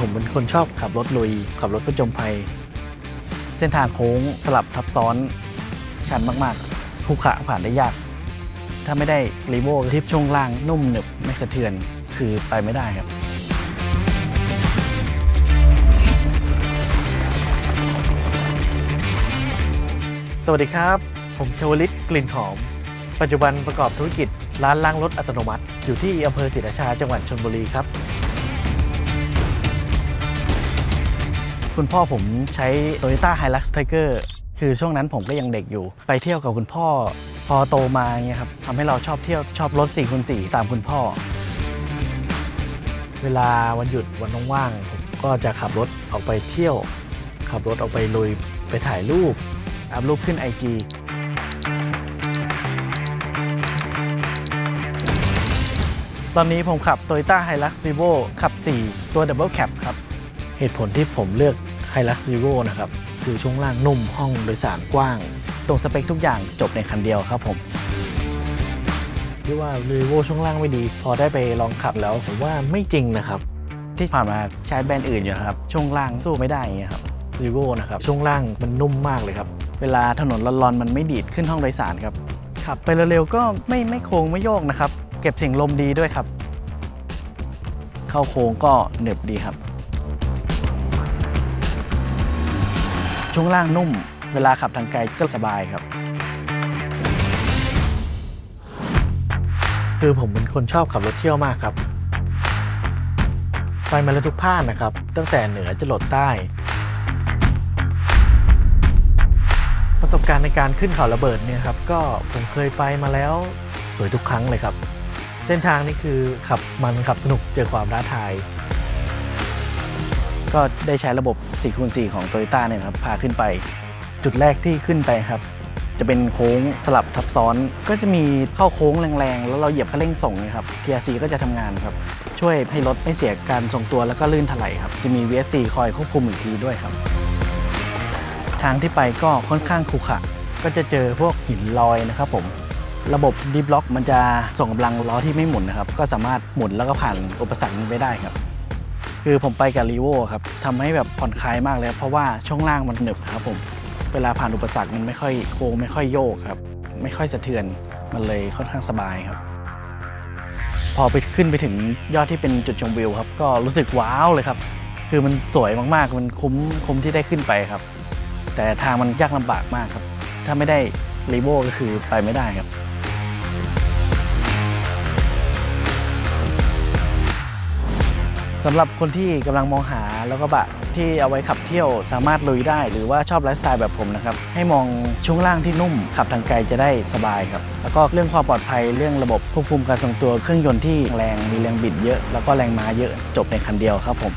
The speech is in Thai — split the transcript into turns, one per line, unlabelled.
ผมเป็นคนชอบขับรถลุย ขับรถประจมภัย เส้นทางโค้งสลับทับซ้อน ชันมากๆขรุขระผ่านได้ยาก ถ้าไม่ได้รีโวทิปช่วงล่างนุ่มหนึบไม่สะเทือนคือไปไม่ได้ครับสวัสดีครับ ผมชวลิตกลิ่นหอม ปัจจุบันประกอบธุรกิจร้านล้างรถอัตโนมัติ อยู่ที่อำเภอศรีราชาจังหวัดชลบุรีครับ คุณพ่อผมใช้ Toyota Hilux Tiger คือช่วงนั้นผมก็ยังเด็กอยู่ ไปเที่ยวกับคุณพ่อ พอโตมาเงี้ยครับทำให้เราชอบเที่ยวชอบรถ4คูณ4ตามคุณพ่อ เวลาวันหยุดวันว่างๆผมก็จะขับรถออกไปเที่ยว ขับรถออกไปลุยไปถ่ายรูปอัพรูปขึ้น IG ตอนนี้ผมขับ Toyota Hilux Evo ขับ 4 ตัว Double Cab ครับ เหตุผลที่ผมเลือก Hilux Evo นะครับคือช่วงล่างนุ่มห้องโดยสารกว้าง ตรงสเปคทุกอย่างจบในคันเดียวครับผมที่ว่า Evo ช่วงล่างไม่ดี พอได้ไปลองขับแล้วผมว่าไม่จริงนะครับที่ผ่านมาใช้แบรนด์อื่นอยู่ครับช่วงล่างสู้ไม่ได้อย่างเงี้ยครับ Evo นะครับช่วงล่างมันนุ่มมากเลยครับ เวลาถนนร้อนๆมันไม่ดีดขึ้นห้องโดยสารครับขับไปเร็วๆก็ไม่ไม่โค้งไม่โยกนะครับ เก็บเสียงลมดีด้วยครับ เข้าโค้งก็เหน็บดีครับ ช่วงล่างนุ่ม เวลาขับทางไกลก็สบายครับ คือผมเป็นคนชอบขับรถเที่ยวมากครับ ไปมาแล้วทุกภาคนะครับ ตั้งแต่เหนือจรดใต้ ประสบการณ์ในการขึ้นเขาระเบิดเนี่ยครับ ก็ผมเคยไปมาแล้วสวยทุกครั้งเลยครับ เส้นทางนี่คือขับมันขับสนุกเจอความท้าทาย ก็ได้ใช้ระบบ4คูณ4ของ Toyota เนี่ยนะครับพาขึ้นไป จุดแรกที่ขึ้นไปครับ จะเป็นโค้งสลับทับซ้อนก็จะมีเข้าโค้งแรงๆ แล้วเราเหยียบคันเร่งส่งนะครับ TRC ก็จะทำงานครับ ช่วยให้รถไม่เสียการทรงตัวแล้วก็ลื่นถลายครับ จะมี VSC คอยควบคุมอีกทีด้วยครับ ทางที่ไปก็ค่อนข้างขรุขระก็จะเจอพวกหินลอยนะครับผมระบบดีบล็อกมันจะส่งกำลังล้อที่ไม่หมุนนะครับ ก็สามารถหมุนแล้วก็ผ่านอุปสรรคนี้ไปได้ครับ คือผมไปกับรีโวครับทำให้แบบผ่อนคลายมากเลยเพราะว่าช่วงล่างมันหนึบครับผมเวลาผ่านอุปสรรคมันไม่ค่อยโค้งไม่ค่อยโยกครับไม่ค่อยสะเทือนมันเลยค่อนข้างสบายครับ พอไปขึ้นไปถึงยอดที่เป็นจุดชมวิวครับ ก็รู้สึกว้าวเลยครับ คือมันสวยมากๆ มันคุ้มคุ้มที่ได้ขึ้นไปครับ แต่ทางมันยากลำบากมากครับ ถ้าไม่ได้รีโวก็คือไปไม่ได้ครับ สำหรับคนที่กำลังมองหาแล้วก็บะที่เอาไว้ขับเที่ยวสามารถลุยได้ หรือว่าชอบไลฟ์สไตล์แบบผมนะครับ ให้มองช่วงล่างที่นุ่ม ขับทางไกลจะได้สบายครับ แล้วก็เรื่องความปลอดภัยเรื่องระบบควบคุมการทรงตัวเครื่องยนต์ที่แรงมีแรงบิดเยอะ แล้วก็แรงม้าเยอะจบในคันเดียวครับผม